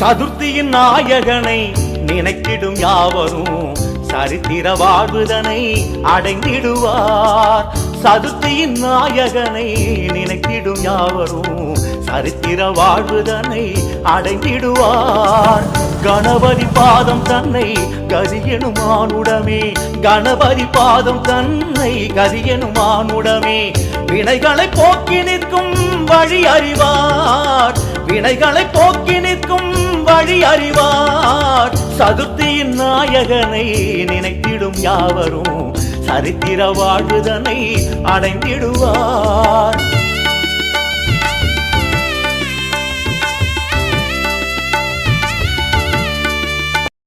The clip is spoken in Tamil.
சதுர்த்தியின் நாயகனை நினைத்திடும் யாவரும் சரித்திர வாழ்வுதனை அடைந்திடுவார். சதுர்த்தியின் நாயகனை நினைத்திடும் யாவரும் சரித்திர வாழ்வுதனை அடைந்திடுவார். கணபதி பாதம் தன்னை கதியெனும் மானுடமே கணபதி பாதம் தன்னை கதியெனும் மானுடமே வினைகளை போக்கி நிற்கும் வழி அறிவார். வினைகளை போக்கி நிற்கும் வழி அறிவார். சதுர்த்தியின் நாயகனை நினைத்திடும் யாவரும். சரித்திர வாழ்வுதனை அடைந்திடுவார்.